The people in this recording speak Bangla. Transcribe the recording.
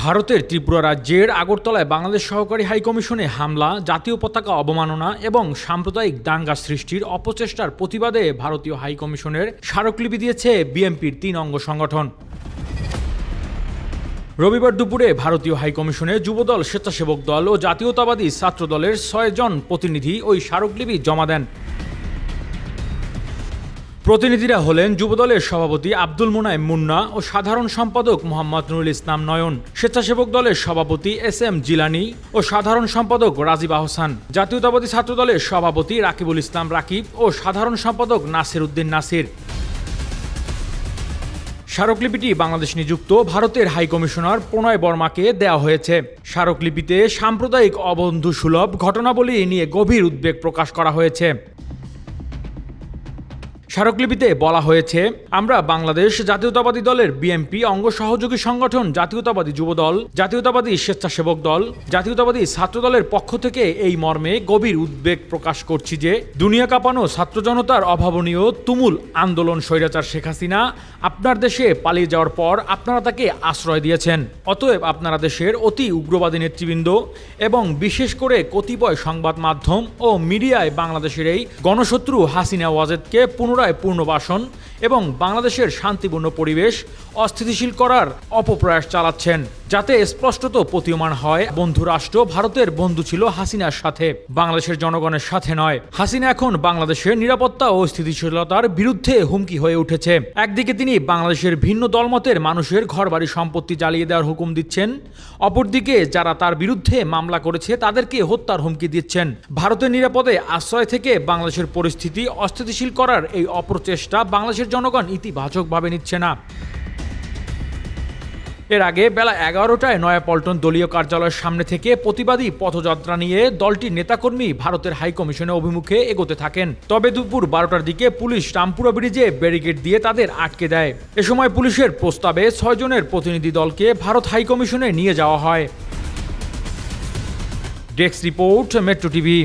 ভারতের ত্রিপুরা রাজ্যের আগরতলায় বাংলাদেশ সহকারী হাইকমিশনে হামলা, জাতীয় পতাকা অবমাননা এবং সাম্প্রদায়িক দাঙ্গা সৃষ্টির অপচেষ্টার প্রতিবাদে ভারতীয় হাইকমিশনের স্মারকলিপি দিয়েছে বিএনপির তিন অঙ্গ সংগঠন। রবিবার দুপুরে ভারতীয় হাইকমিশনে যুবদল স্বেচ্ছাসেবক দল ও জাতীয়তাবাদী ছাত্র দলের ছয়জন প্রতিনিধি ওই স্মারকলিপি জমা দেন। প্রতিনিধিরা হলেন যুবদলের সভাপতি আব্দুল মোনায়েম মুন্না ও সাধারণ সম্পাদক মোহাম্মদ নুরুল ইসলাম নয়ন, স্বেচ্ছাসেবক দলের সভাপতি এস এম জিলানি ও সাধারণ সম্পাদক রাজীব আহসান, জাতীয়তাবাদী ছাত্র দলের সভাপতি রাকিবুল ইসলাম রাকিব ও সাধারণ সম্পাদক নাসির উদ্দিন নাসির। স্মারকলিপিটি বাংলাদেশ নিযুক্ত ভারতের হাইকমিশনার প্রণয় বর্মাকে দেওয়া হয়েছে। স্মারকলিপিতে সাম্প্রদায়িক অবন্ধু সুলভ ঘটনাবলী নিয়ে গভীর উদ্বেগ প্রকাশ করা হয়েছে। স্মারকলিপিতে বলা হয়েছে, আমরা বাংলাদেশ জাতীয়তাবাদী দলের বিএনপি অঙ্গ সহযোগী সংগঠন জাতীয়তাবাদী যুবদল, জাতীয়তাবাদী স্বেচ্ছাসেবক দল, জাতীয়তাবাদী ছাত্র দলের পক্ষ থেকে এই মর্মে গভীর উদ্বেগ প্রকাশ করছি যে দুনিয়া কাঁপানো ছাত্র জনতার অভাবনীয় তুমুল আন্দোলন স্বৈরাচার শেখ হাসিনা আপনার দেশে পালিয়ে যাওয়ার পর আপনারা তাকে আশ্রয় দিয়েছেন। অতএব আপনারা দেশের অতি উগ্রবাদী নেতৃবৃন্দ এবং বিশেষ করে কতিপয় সংবাদ মাধ্যম ও মিডিয়ায় বাংলাদেশের এই গণশত্রু হাসিনা ওয়াজেদকে পুনরায় পুনর্বাসন এবং বাংলাদেশের শান্তিপূর্ণ পরিবেশ অস্থিতিশীল করার অপপ্রয়াস চালাচ্ছেন। যাতে স্পষ্টত প্রতীয়মান হয়, বন্ধু রাষ্ট্র ভারতের বন্ধু ছিল হাসিনার সাথে। বাংলাদেশের জনগণের সাথে নয়। হাসিনা এখন বাংলাদেশের নিরাপত্তা ও স্থিতিশীলতার বিরুদ্ধে হুমকি হয়ে উঠেছে। একদিকে তিনি বাংলাদেশের ভিন্ন দলমতের মানুষের ঘরবাড়ি সম্পত্তি জ্বালিয়ে দেওয়ার হুকুম দিচ্ছেন। অপরদিকে যারা তার বিরুদ্ধে মামলা করেছে, তাদেরকে হত্যার হুমকি দিচ্ছেন। ভারতের নিরাপদে আশ্রয় থেকে বাংলাদেশের পরিস্থিতি অস্থিতিশীল করার এই অপ্রচেষ্টা বাংলাদেশের জনগণ ইতিবাচকভাবে নিচ্ছে না। এর আগে বেলা এগারোটায় নয়াপল্টন দলীয় কার্যালয়ের সামনে থেকে প্রতিবাদী পথযাত্রা নিয়ে দলটির নেতাকর্মী ভারতের হাইকমিশনের অভিমুখে এগোতে থাকেন। তবে দুপুর বারোটার দিকে পুলিশ রামপুরা ব্রিজে ব্যারিকেড দিয়ে তাদের আটকে দেয়। এ সময় পুলিশের প্রস্তাবে ছয়জনের প্রতিনিধি দলকে ভারত হাইকমিশনে নিয়ে যাওয়া হয়। Desk report, metro TV.